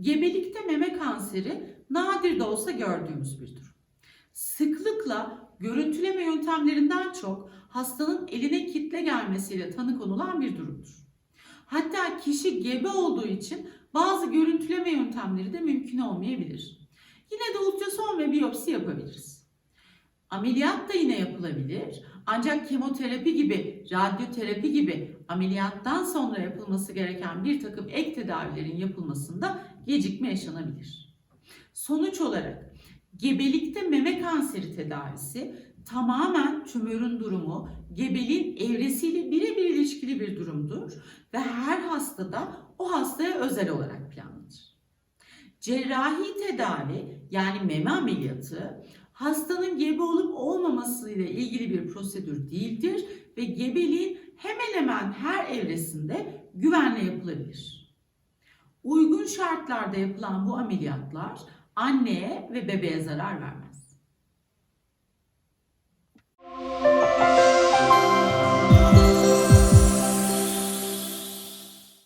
Gebelikte meme kanseri nadir de olsa gördüğümüz bir durum. Sıklıkla görüntüleme yöntemlerinden çok hastanın eline kitle gelmesiyle tanı konulan bir durumdur. Hatta kişi gebe olduğu için bazı görüntüleme yöntemleri de mümkün olmayabilir. Yine de ultrason ve biyopsi yapabiliriz. Ameliyat da yine yapılabilir. Ancak kemoterapi gibi, radyoterapi gibi ameliyattan sonra yapılması gereken bir takım ek tedavilerin yapılmasında gecikme yaşanabilir. Sonuç olarak gebelikte meme kanseri tedavisi tamamen tümörün durumu, gebeliğin evresiyle birebir ilişkili bir durumdur ve her hastada o hastaya özel olarak planlanır. Cerrahi tedavi yani meme ameliyatı hastanın gebe olup olmamasıyla ilgili bir prosedür değildir ve gebeliğin hemen hemen her evresinde güvenle yapılabilir. Uygun şartlarda yapılan bu ameliyatlar anneye ve bebeğe zarar vermez.